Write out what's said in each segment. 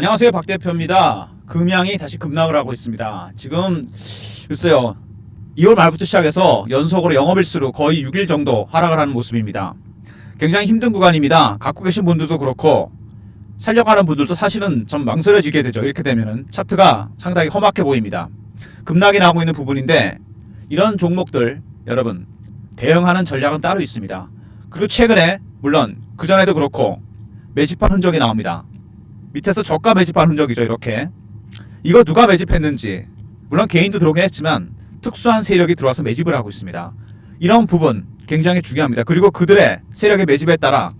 안녕하세요 박 대표입니다. 금양이 다시 급락을 하고 있습니다. 지금 글쎄요 2월 말부터 시작해서 연속으로 영업일수로 거의 6일 정도 하락을 하는 모습입니다. 굉장히 힘든 구간입니다. 갖고 계신 분들도 그렇고 살려가는 분들도 사실은 좀 망설여지게 되죠. 이렇게 되면은 차트가 상당히 험악해 보입니다. 급락이 나오고 있는 부분인데 이런 종목들 여러분 대응하는 전략은 따로 있습니다. 그리고 최근에 물론 그 전에도 그렇고 매집한 흔적이 나옵니다. 밑에서 저가 매집한 흔적이죠. 이렇게 이거 누가 매집했는지 물론 개인도 들어오긴 했지만 특수한 세력이 들어와서 매집을 하고 있습니다. 이런 부분 굉장히 중요합니다. 그리고 그들의 세력의 매집에 따라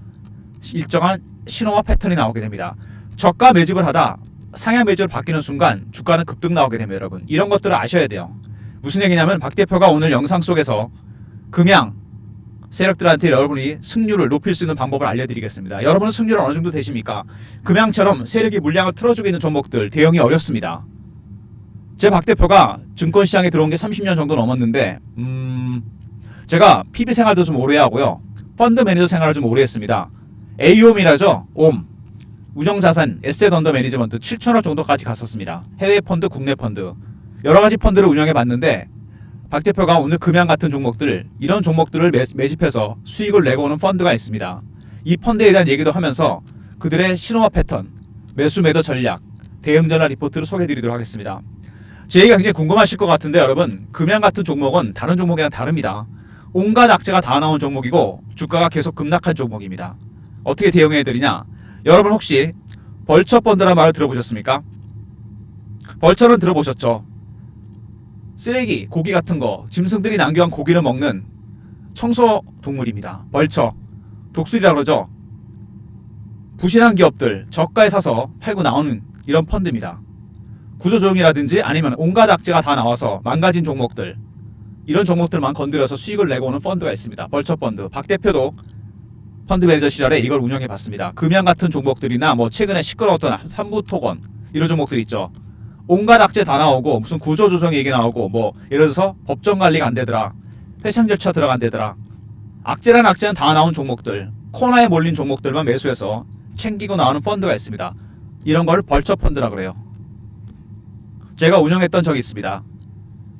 일정한 신호와 패턴이 나오게 됩니다. 저가 매집을 하다 상향 매집을 바뀌는 순간 주가는 급등 나오게 됩니다, 여러분. 이런 것들을 아셔야 돼요. 무슨 얘기냐면 박 대표가 오늘 영상 속에서 금양 세력들한테 여러분이 승률을 높일 수 있는 방법을 알려드리겠습니다. 여러분은 승률 어느 정도 되십니까? 금양처럼 세력이 물량을 틀어주고 있는 종목들 대응이 어렵습니다. 제 박 대표가 증권 시장에 들어온 게 30년 정도 넘었는데, 음, 제가 PB 생활도 좀 오래 하고요. 펀드 매니저 생활을 좀 오래 했습니다. AOM이라죠. 옴. 운영자산 에셋 언더 매니지먼트 7천억 정도까지 갔었습니다. 해외 펀드, 국내 펀드. 여러 가지 펀드를 운영해 봤는데 박 대표가 오늘 금양 같은 종목들 이런 종목들을 매, 매집해서 수익을 내고 오는 펀드가 있습니다. 이 펀드에 대한 얘기도 하면서 그들의 신호와 패턴, 매수 매도 전략, 대응 전략 리포트를 소개해 드리도록 하겠습니다. 제 얘기가 굉장히 궁금하실 것 같은데 여러분 금양 같은 종목은 다른 종목이랑 다릅니다. 온갖 악재가 다 나온 종목이고 주가가 계속 급락한 종목입니다. 어떻게 대응해야 되느냐? 여러분 혹시 벌처 펀드라는 말을 들어보셨습니까? 벌처는 들어보셨죠? 쓰레기, 고기 같은 거, 짐승들이 남겨온 고기를 먹는 청소 동물입니다. 벌처. 독수리라 그러죠? 부실한 기업들 저가에 사서 팔고 나오는 이런 펀드입니다. 구조조정이라든지 아니면 온갖 악재가 다 나와서 망가진 종목들 이런 종목들만 건드려서 수익을 내고 오는 펀드가 있습니다. 벌처 펀드. 박 대표도 펀드 매니저 시절에 이걸 운영해 봤습니다. 금양 같은 종목들이나 뭐 최근에 시끄러웠던 삼부토건 이런 종목들 있죠. 온갖 악재 다 나오고 무슨 구조조정 얘기 나오고 뭐 예를 들어서 법정 관리가 안 되더라. 회생 절차 들어간대더라. 악재란 악재는 다 나온 종목들 코너에 몰린 종목들만 매수해서 챙기고 나오는 펀드가 있습니다. 이런 걸 벌처 펀드라 그래요. 제가 운영했던 적이 있습니다.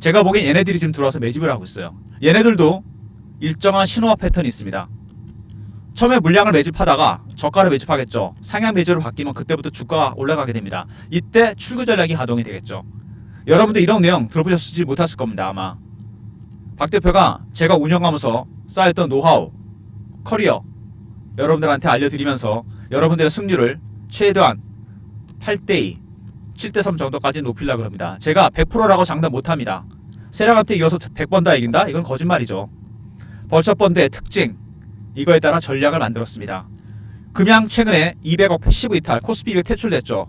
제가 보기엔 얘네들이 지금 들어와서 매집을 하고 있어요. 얘네들도 일정한 신호와 패턴이 있습니다. 처음에 물량을 매집하다가 저가를 매집하겠죠. 상향 매집으로 바뀌면 그때부터 주가가 올라가게 됩니다. 이때 출구 전략이 가동이 되겠죠. 여러분들 이런 내용 들어보셨을지 못하실 겁니다. 아마 박 대표가 제가 운영하면서 쌓였던 노하우, 커리어 여러분들한테 알려드리면서 여러분들의 승률을 최대한 8대2, 7대3 정도까지 높이려고 합니다. 제가 100%라고 장담 못합니다. 세력한테 이어서 100번 다 이긴다? 이건 거짓말이죠. 벌처 펀드의 특징, 이거에 따라 전략을 만들었습니다. 금양 최근에 200억 패시브 이탈, 코스피 200 퇴출됐죠.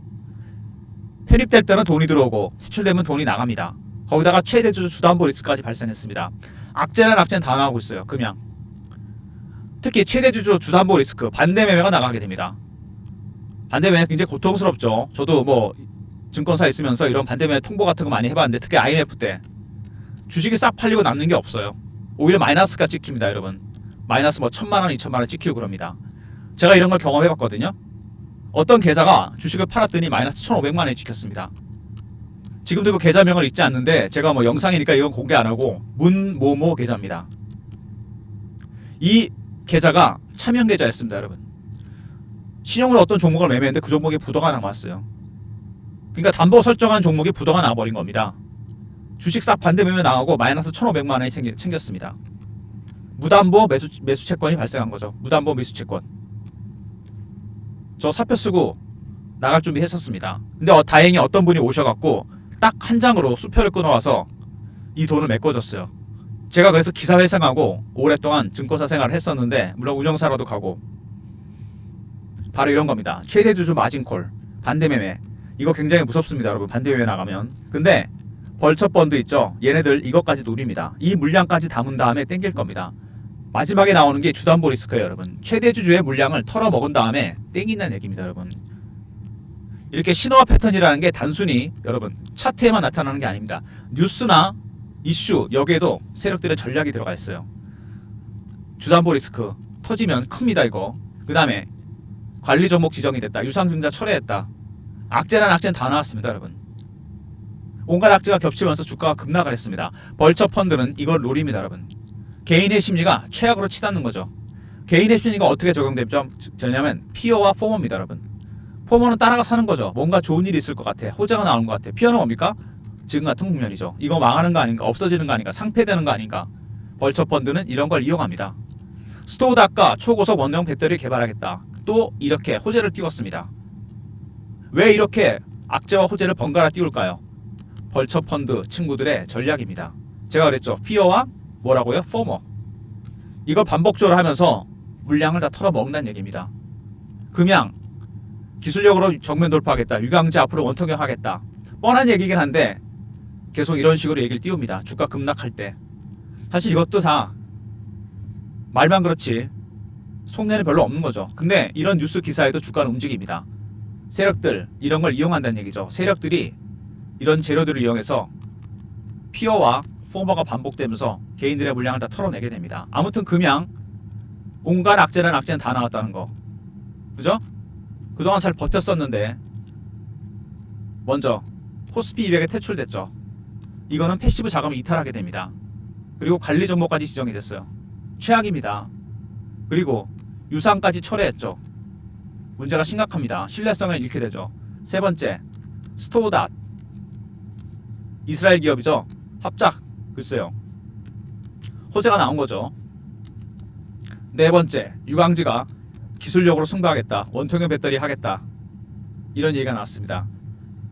편입될 때는 돈이 들어오고 퇴출되면 돈이 나갑니다. 거기다가 최대 주주 주담보 리스크까지 발생했습니다. 악재는 악재는 다 나오고 있어요. 금양. 특히 최대 주주 주담보 리스크 반대 매매가 나가게 됩니다. 반대 매매 굉장히 고통스럽죠. 저도 뭐 증권사 있으면서 이런 반대 매매 통보 같은 거 많이 해봤는데 특히 IMF 때 주식이 싹 팔리고 남는 게 없어요. 오히려 마이너스가 찍힙니다, 여러분. 마이너스 뭐 천만 원, 이천만 원 찍히고 그럽니다. 제가 이런 걸 경험해 봤거든요. 어떤 계좌가 주식을 팔았더니 마이너스 천오백만 원이 찍혔습니다. 지금도 그 계좌명을 잊지 않는데 제가 뭐 영상이니까 이건 공개 안 하고 문모모 계좌입니다. 이 계좌가 차명 계좌였습니다, 여러분. 신용으로 어떤 종목을 매매했는데 그 종목에 부도가 나왔어요. 그러니까 담보 설정한 종목에 부도가 나버린 겁니다. 주식 싹 반대 매매 나가고 마이너스 1,500만 원이 챙겼습니다. 무담보 매수 매수 채권이 발생한 거죠. 무담보 매수 채권. 저 사표 쓰고 나갈 준비 했었습니다. 근데 어, 다행히 어떤 분이 오셔갖고 딱 한 장으로 수표를 끊어와서 이 돈을 메꿔줬어요. 제가 그래서 기사 회생하고 오랫동안 증권사 생활을 했었는데 물론 운영사로도 가고 바로 이런 겁니다. 최대 주주 마진콜 반대 매매 이거 굉장히 무섭습니다, 여러분. 반대 매매 나가면. 근데 벌처 펀드 있죠. 얘네들 이것까지 노립니다. 이 물량까지 담은 다음에 땡길 겁니다. 마지막에 나오는 게 주담보 리스크예요, 여러분. 최대 주주의 물량을 털어 먹은 다음에 땡긴다는 얘기입니다, 여러분. 이렇게 신호와 패턴이라는 게 단순히 여러분 차트에만 나타나는 게 아닙니다. 뉴스나 이슈 여기에도 세력들의 전략이 들어가 있어요. 주담보 리스크 터지면 큽니다, 이거. 그 다음에 관리 종목 지정이 됐다. 유상증자 철회했다. 악재란 악재는 다 나왔습니다, 여러분. 온갖 악재가 겹치면서 주가가 급락을 했습니다. 벌처 펀드는 이걸 노립니다, 여러분. 개인의 심리가 최악으로 치닫는 거죠. 개인의 심리가 어떻게 적용되냐면 피어와 포머입니다, 여러분. 포머는 따라가 사는 거죠. 뭔가 좋은 일이 있을 것 같아. 호재가 나오는 것 같아. 피어는 뭡니까? 지금 같은 국면이죠. 이거 망하는 거 아닌가? 없어지는 거 아닌가? 상폐되는 거 아닌가? 벌처 펀드는 이런 걸 이용합니다. 스토다가 초고속 원형 배터리 개발하겠다. 또 이렇게 호재를 띄웠습니다. 왜 이렇게 악재와 호재를 번갈아 띄울까요? 벌처 펀드 친구들의 전략입니다. 제가 그랬죠. 피어와 뭐라고요? 포머. 이걸 반복적으로 하면서 물량을 다 털어먹는 얘기입니다. 금양 기술력으로 정면 돌파하겠다. 유강제 앞으로 원통형 하겠다. 뻔한 얘기긴 한데 계속 이런 식으로 얘기를 띄웁니다. 주가 급락할 때. 사실 이것도 다 말만 그렇지 속내는 별로 없는 거죠. 근데 이런 뉴스 기사에도 주가는 움직입니다. 세력들 이런 걸 이용한다는 얘기죠. 세력들이 이런 재료들을 이용해서 피어와 포머가 반복되면서 개인들의 물량을 다 털어내게 됩니다. 아무튼 금양 온갖 악재란 악재는 다 나왔다는 거. 그죠? 그동안 잘 버텼었는데 먼저 코스피 200에 퇴출됐죠. 이거는 패시브 자금을 이탈하게 됩니다. 그리고 관리 정보까지 지정이 됐어요. 최악입니다. 그리고 유상까지 철회했죠. 문제가 심각합니다. 신뢰성을 잃게 되죠. 세 번째, 스토닷 이스라엘 기업이죠. 합작 글쎄요. 호재가 나온 거죠. 네 번째, 유광지가 기술력으로 승부하겠다. 원통형 배터리 하겠다. 이런 얘기가 나왔습니다.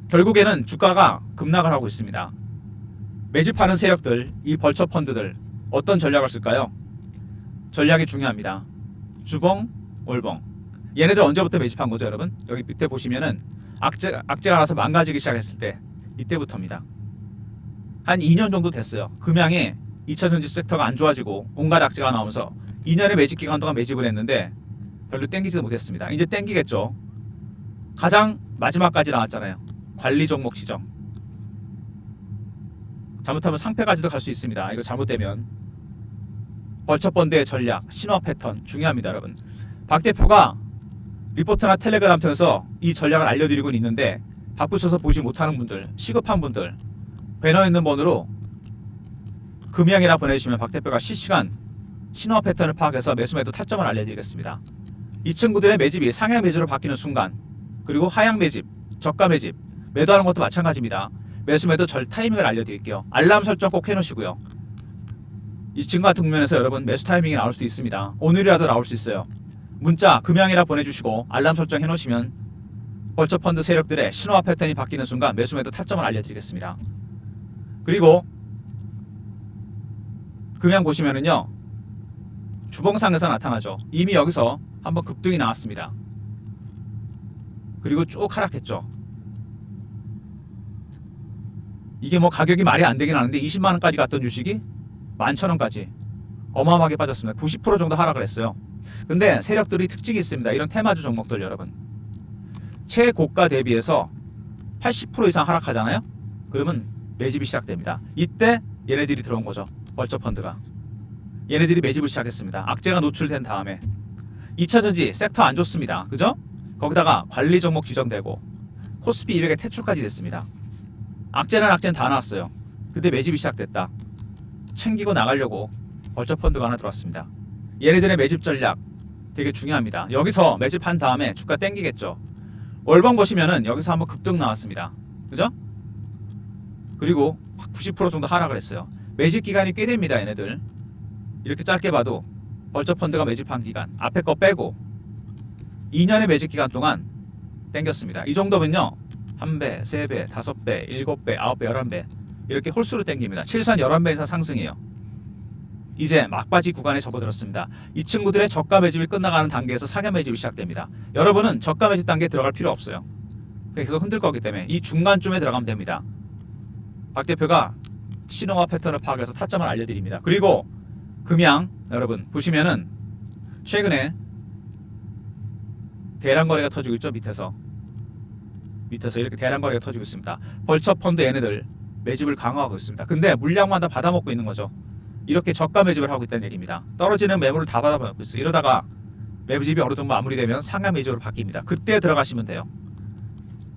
결국에는 주가가 급락을 하고 있습니다. 매집하는 세력들, 이 벌처 펀드들 어떤 전략을 쓸까요? 전략이 중요합니다. 주봉, 월봉. 얘네들 언제부터 매집한 거죠, 여러분? 여기 밑에 보시면은 악재 악재가 나서 망가지기 시작했을 때 이때부터입니다. 한 2년 정도 됐어요. 금양에 2차 전지 섹터가 안 좋아지고 온갖 악재가 나오면서 2년의 매집 기간 동안 매집을 했는데 별로 땡기지도 못했습니다. 이제 땡기겠죠. 가장 마지막까지 나왔잖아요. 관리 종목 지정. 잘못하면 상패까지도 갈 수 있습니다. 이거 잘못되면 벌처 펀드의 전략, 신화 패턴 중요합니다, 여러분. 박 대표가 리포트나 텔레그램 통해서 이 전략을 알려드리고 있는데 바쁘셔서 보지 못하는 분들, 시급한 분들 배너 있는 번호로 금양이나 보내주시면 박 대표가 실시간 신화 패턴을 파악해서 매수 매도 타점을 알려드리겠습니다. 이 친구들의 매집이 상향 매집으로 바뀌는 순간 그리고 하향 매집, 저가 매집 매도하는 것도 마찬가지입니다. 매수 매도 절 타이밍을 알려드릴게요. 알람 설정 꼭 해놓으시고요. 이 친구 같은 국면에서 여러분 매수 타이밍이 나올 수도 있습니다. 오늘이라도 나올 수 있어요. 문자 금양이라 보내주시고 알람 설정 해놓으시면 벌처 펀드 세력들의 신호와 패턴이 바뀌는 순간 매수 매도 타점을 알려드리겠습니다. 그리고 금양 보시면은요 주봉상에서 나타나죠. 이미 여기서 한번 급등이 나왔습니다. 그리고 쭉 하락했죠. 이게 뭐 가격이 말이 안 되긴 하는데 20만 원까지 갔던 주식이 11,000원까지 어마어마하게 빠졌습니다. 90% 정도 하락을 했어요. 근데 세력들이 특징이 있습니다. 이런 테마주 종목들 여러분. 최고가 대비해서 80% 이상 하락하잖아요. 그러면 매집이 시작됩니다. 이때 얘네들이 들어온 거죠. 벌처 펀드가. 얘네들이 매집을 시작했습니다. 악재가 노출된 다음에 2차 전지 섹터 안 좋습니다. 그죠? 거기다가 관리 종목 지정되고 코스피 200에 퇴출까지 됐습니다. 악재는 악재는 다 나왔어요. 근데 매집이 시작됐다. 챙기고 나가려고 벌처 펀드가 하나 들어왔습니다. 얘네들의 매집 전략 되게 중요합니다. 여기서 매집한 다음에 주가 땡기겠죠. 월봉 보시면은 여기서 한번 급등 나왔습니다. 그죠? 그리고 90% 정도 하락을 했어요. 매집 기간이 꽤 됩니다, 얘네들. 이렇게 짧게 봐도 벌처 펀드가 매집한 기간 앞에 거 빼고 2년의 매집 기간 동안 땡겼습니다. 이 정도면요. 1배, 3배, 5배, 7배, 9배, 11배 이렇게 홀수로 땡깁니다. 7산 11배 이상 상승이에요. 이제 막바지 구간에 접어들었습니다. 이 친구들의 저가 매집이 끝나가는 단계에서 상향 매집이 시작됩니다. 여러분은 저가 매집 단계에 들어갈 필요 없어요. 계속 흔들 거기 때문에 이 중간쯤에 들어가면 됩니다. 박 대표가 신호와 패턴을 파악해서 타점을 알려드립니다. 그리고 금양 여러분 보시면은 최근에 대량 거래가 터지고 있죠 밑에서 밑에서 이렇게 대량 거래가 터지고 있습니다. 벌처 펀드 얘네들 매집을 강화하고 있습니다. 근데 물량만 다 받아먹고 있는 거죠. 이렇게 저가 매집을 하고 있다는 얘기입니다. 떨어지는 매물을 다 받아먹고 있어요. 이러다가 매집이 어느 정도 마무리되면 상하 매집으로 바뀝니다. 그때 들어가시면 돼요.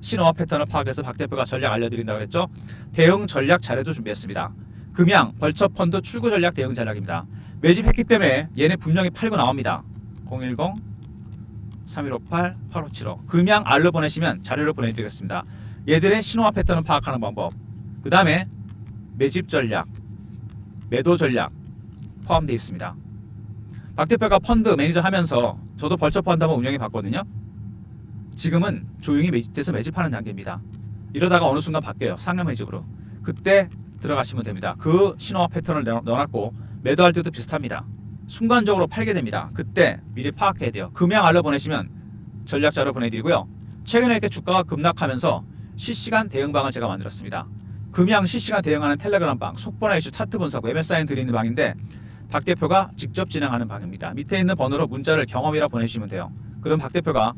신호와 패턴을 파악해서 박 대표가 전략 알려드린다고 그랬죠. 대응 전략 자료도 준비했습니다. 금양, 벌처 펀드 출구 전략 대응 전략입니다. 매집했기 때문에 얘네 분명히 팔고 나옵니다. 010 3158 8575 금양 알로 보내시면 자료를 보내드리겠습니다. 얘들의 신호와 패턴을 파악하는 방법 그 다음에 매집 전략 매도 전략 포함되어 있습니다. 박 대표가 펀드 매니저 하면서 저도 벌처 펀드 한번 운영해 봤거든요. 지금은 조용히 매집돼서 매집하는 단계입니다. 이러다가 어느 순간 바뀌어요. 상향 매집으로. 그때 들어가시면 됩니다. 그 신호와 패턴을 넣어- 넣어놨고 매도할 때도 비슷합니다. 순간적으로 팔게 됩니다. 그때 미리 파악해야 돼요. 금양 알려 보내시면 전략자료 보내드리고요. 최근에 이렇게 주가가 급락하면서 실시간 대응방을 제가 만들었습니다. 금양 실시간 대응하는 텔레그램 방, 속보나 이슈 차트 분석, MSIN 드리는 방인데 박 대표가 직접 진행하는 방입니다. 밑에 있는 번호로 문자를 경험이라 보내주시면 돼요. 그럼 박 대표가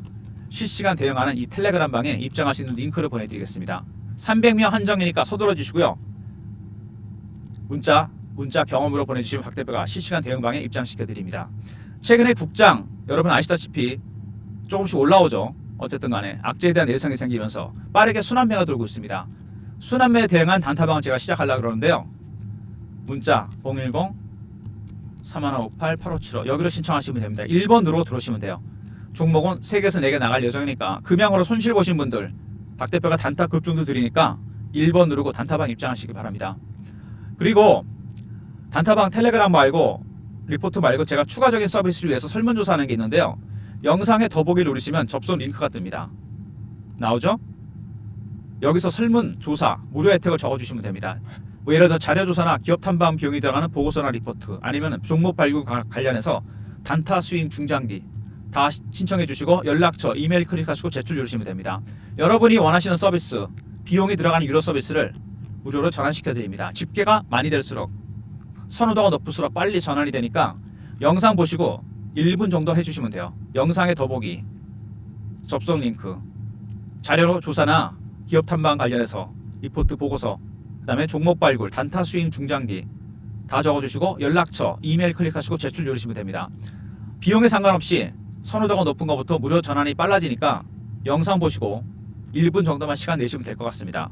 실시간 대응하는 이 텔레그램 방에 입장할 수 있는 링크를 보내드리겠습니다. 300명 한정이니까 서둘러 주시고요. 문자 문자 경험으로 보내주시면 박 대표가 실시간 대응방에 입장시켜 드립니다. 최근에 국장 여러분 아시다시피 조금씩 올라오죠. 어쨌든 간에 악재에 대한 내성이 생기면서 빠르게 순환매가 돌고 있습니다. 순환매에 대응한 단타방을 제가 시작하려고 그러는데요. 문자 010 3158 8575 여기로 신청하시면 됩니다. 1번 누르고 들어오시면 돼요. 종목은 3개에서 4개 나갈 예정이니까 금양으로 손실 보신 분들 박 대표가 단타 급등도 드리니까 1번 누르고 단타방 입장하시기 바랍니다. 그리고 단타방 텔레그램 말고 리포트 말고 제가 추가적인 서비스를 위해서 설문조사하는 게 있는데요. 영상에 더보기 누르시면 접속 링크가 뜹니다. 나오죠? 여기서 설문조사 무료 혜택을 적어주시면 됩니다. 뭐 예를 들어 자료조사나 기업 탐방 비용이 들어가는 보고서나 리포트 아니면 종목 발굴 가- 관련해서 단타 스윙 중장기 다 시- 신청해 주시고 연락처 이메일 클릭하시고 제출 누르시면 됩니다. 여러분이 원하시는 서비스 비용이 들어가는 유료 서비스를 무료로 전환시켜 드립니다. 집계가 많이 될수록 선호도가 높을수록 빨리 전환이 되니까 영상 보시고 1분 정도 해주시면 돼요. 영상의 더보기, 접속 링크, 자료로 조사나 기업 탐방 관련해서 리포트 보고서, 그 다음에 종목 발굴, 단타 스윙 중장기 다 적어주시고 연락처, 이메일 클릭하시고 제출 누르시면 됩니다. 비용에 상관없이 선호도가 높은 것부터 무료 전환이 빨라지니까 영상 보시고 1분 정도만 시간 내시면 될 것 같습니다.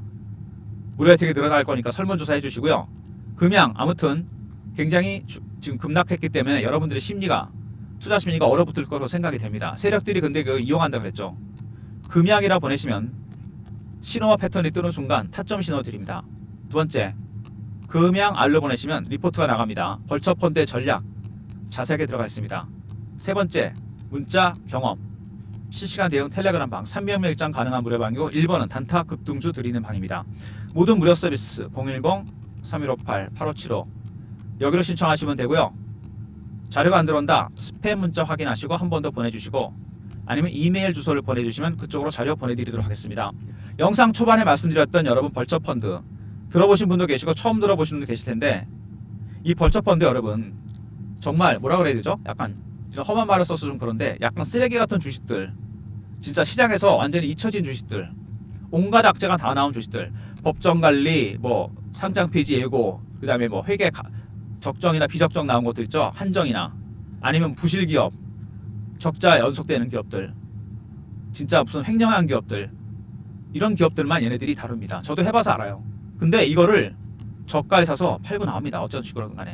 무료 혜택이 늘어날 거니까 설문조사 해주시고요. 금양 아무튼 굉장히 주- 지금 급락했기 때문에 여러분들의 심리가 투자 심리가 얼어붙을 거로 생각이 됩니다. 세력들이 근데 그 이용한다 그랬죠. 금양이라 보내시면 신호와 패턴이 뜨는 순간 타점 신호 드립니다. 두 번째 금양 알로 보내시면 리포트가 나갑니다. 벌처 펀드의 전략 자세하게 들어가 있습니다. 세 번째 문자 경험 실시간 대응 텔레그램 방 300명 입장 가능한 무료 방이고 1번은 단타 급등주 드리는 방입니다. 모든 무료 서비스 010 3158 8575 여기로 신청하시면 되고요. 자료가 안 들어온다. 스팸 문자 확인하시고 한 번 더 보내주시고 아니면 이메일 주소를 보내주시면 그쪽으로 자료 보내드리도록 하겠습니다. 영상 초반에 말씀드렸던 여러분 벌처 펀드 들어보신 분도 계시고 처음 들어보신 분도 계실 텐데 이 벌처 펀드 여러분 정말 뭐라 그래야 되죠? 약간 이런 험한 말을 써서 좀 그런데 약간 쓰레기 같은 주식들 진짜 시장에서 완전히 잊혀진 주식들 온갖 악재가 다 나온 주식들 법정 관리 뭐 상장 폐지 예고 그다음에 뭐 회계 가- 적정이나 비적정 나온 것들 있죠? 한정이나 아니면 부실 기업 적자 연속되는 기업들 진짜 무슨 횡령한 기업들 이런 기업들만 얘네들이 다룹니다. 저도 해봐서 알아요. 근데 이거를 저가에 사서 팔고 나옵니다. 어쩐 식으로든 간에.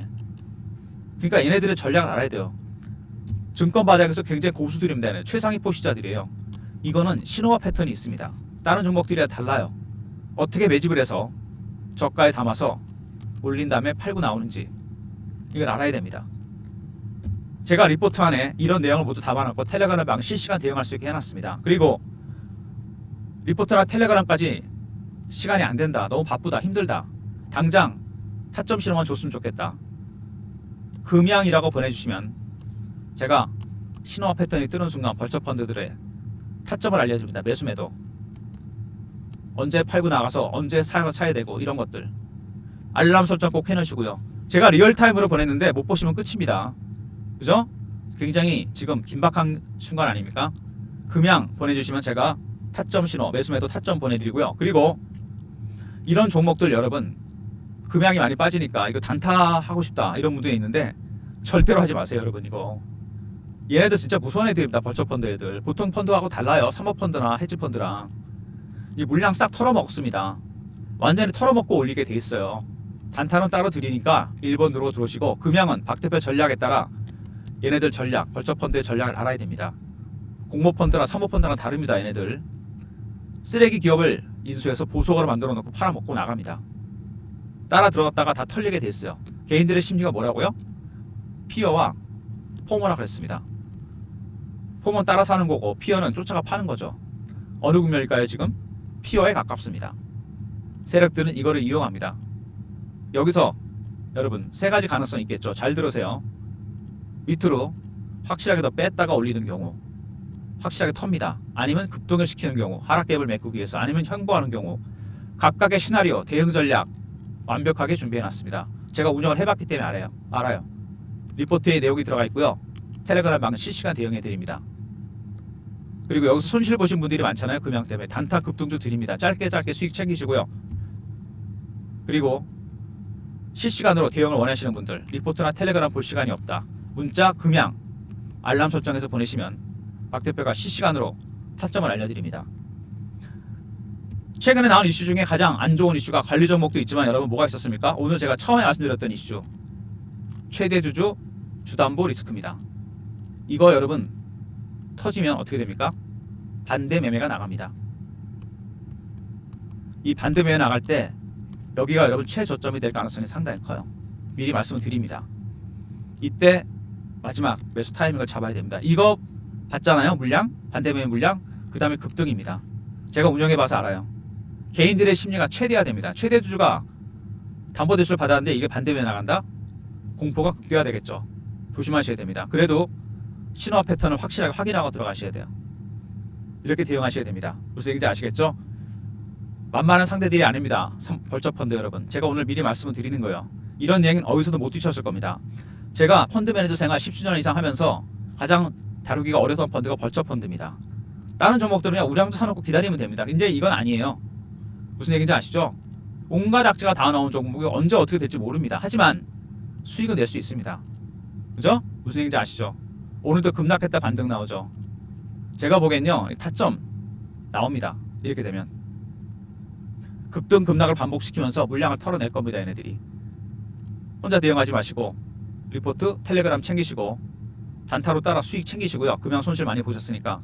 그러니까 얘네들의 전략을 알아야 돼요 증권 바닥에서 굉장히 고수들입니다. 최상위 포시자들이에요 이거는 신호와 패턴이 있습니다 다른 종목들이랑 달라요 어떻게 매집을 해서 저가에 담아서 올린 다음에 팔고 나오는지 이걸 알아야 됩니다. 제가 리포트 안에 이런 내용을 모두 담아놨고 텔레그램 방 실시간 대응할 수 있게 해놨습니다. 그리고 리포트나 텔레그램까지 시간이 안 된다. 너무 바쁘다. 힘들다. 당장 타점 실험만 줬으면 좋겠다. 금양이라고 보내주시면 제가 신호와 패턴이 뜨는 순간 벌처 펀드들의 타점을 알려드립니다. 매수 매도. 언제 팔고 나가서 언제 사, 사야 되고 이런 것들. 알람 설정 꼭 해놓으시고요. 제가 리얼타임으로 보냈는데 못 보시면 끝입니다. 그죠? 굉장히 지금 긴박한 순간 아닙니까? 금양 보내주시면 제가 타점 신호, 매수매도 타점 보내드리고요. 그리고 이런 종목들 여러분 금양이 많이 빠지니까 이거 단타 하고 싶다 이런 분들이 있는데 절대로 하지 마세요 여러분 이거 얘네들 진짜 무서운 애들입니다 벌처 펀드 애들 보통 펀드하고 달라요 사모펀드나 헤지펀드랑 이 물량 싹 털어먹습니다. 완전히 털어먹고 올리게 돼 있어요. 단타는 따로 드리니까 1번으로 들어오시고 금양은 박 대표 전략에 따라 얘네들 전략, 벌처 펀드의 전략을 알아야 됩니다. 공모 펀드나 사모 펀드랑 다릅니다. 얘네들 쓰레기 기업을 인수해서 보석으로 만들어 놓고 팔아먹고 나갑니다. 따라 들어갔다가 다 털리게 됐어요. 개인들의 심리가 뭐라고요? 피어와 포모라 그랬습니다. 포모는 따라 사는 거고 피어는 쫓아가 파는 거죠. 어느 국면일까요 지금? 피어에 가깝습니다. 세력들은 이거를 이용합니다. 여기서 여러분 세 가지 가능성이 있겠죠. 잘 들으세요. 밑으로 확실하게 더 뺐다가 올리는 경우 확실하게 텁니다. 아니면 급등을 시키는 경우 하락 갭을 메꾸기 위해서 아니면 형보하는 경우 각각의 시나리오 대응 전략 완벽하게 준비해 놨습니다. 제가 운영을 해봤기 때문에 알아요. 알아요. 리포트에 내용이 들어가 있고요. 텔레그램 방은 실시간 대응해 드립니다. 그리고 여기서 손실 보신 분들이 많잖아요. 금양 때문에 단타 급등주 드립니다. 짧게 짧게 수익 챙기시고요. 그리고 실시간으로 대응을 원하시는 분들 리포트나 텔레그램 볼 시간이 없다. 문자 금양 알람 설정해서 보내시면 박 대표가 실시간으로 타점을 알려드립니다. 최근에 나온 이슈 중에 가장 안 좋은 이슈가 관리 종목도 있지만 여러분 뭐가 있었습니까? 오늘 제가 처음에 말씀드렸던 이슈 최대 주주 주담보 리스크입니다. 이거 여러분 터지면 어떻게 됩니까? 반대 매매가 나갑니다. 이 반대 매매 나갈 때 여기가 여러분 최저점이 될 가능성이 상당히 커요. 미리 말씀을 드립니다. 이때 마지막 매수 타이밍을 잡아야 됩니다. 이거 봤잖아요, 물량 반대 매매 물량. 그 다음에 급등입니다. 제가 운영해봐서 알아요. 개인들의 심리가 최대화됩니다. 최대 주주가 담보대출 받았는데 이게 반대 매매 나간다? 공포가 극대화되겠죠. 조심하셔야 됩니다. 그래도 신호 패턴을 확실하게 확인하고 들어가셔야 돼요. 이렇게 대응하셔야 됩니다. 무슨 얘기인지 아시겠죠? 만만한 상대들이 아닙니다. 삼- 벌처펀드 여러분. 제가 오늘 미리 말씀을 드리는 거예요. 이런 얘기는 어디서도 못 드셨을 겁니다. 제가 펀드 매니저 생활 10주년 이상 하면서 가장 다루기가 어려웠던 펀드가 벌처펀드입니다. 다른 종목들은 그냥 우량주 사놓고 기다리면 됩니다. 근데 이건 아니에요. 무슨 얘기인지 아시죠? 온갖 악재가 다 나온 종목이 언제 어떻게 될지 모릅니다. 하지만 수익은 낼 수 있습니다. 그죠? 무슨 얘기인지 아시죠? 오늘도 급락했다 반등 나오죠. 제가 보기엔요 타점 나옵니다. 이렇게 되면 급등 급락을 반복시키면서 물량을 털어낼 겁니다. 얘네들이 혼자 대응하지 마시고 리포트 텔레그램 챙기시고 단타로 따라 수익 챙기시고요. 금양 손실 많이 보셨으니까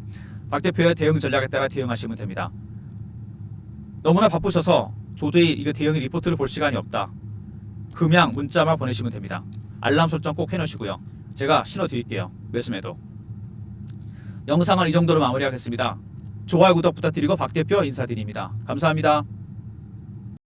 박 대표의 대응 전략에 따라 대응하시면 됩니다. 너무나 바쁘셔서 도저히 이거 대응 리포트를 볼 시간이 없다. 금양 문자만 보내시면 됩니다. 알람 설정 꼭 해놓으시고요. 제가 신호 드릴게요. 매수매도. 영상은 이 정도로 마무리하겠습니다. 좋아요 구독 부탁드리고 박 대표 인사드립니다. 감사합니다.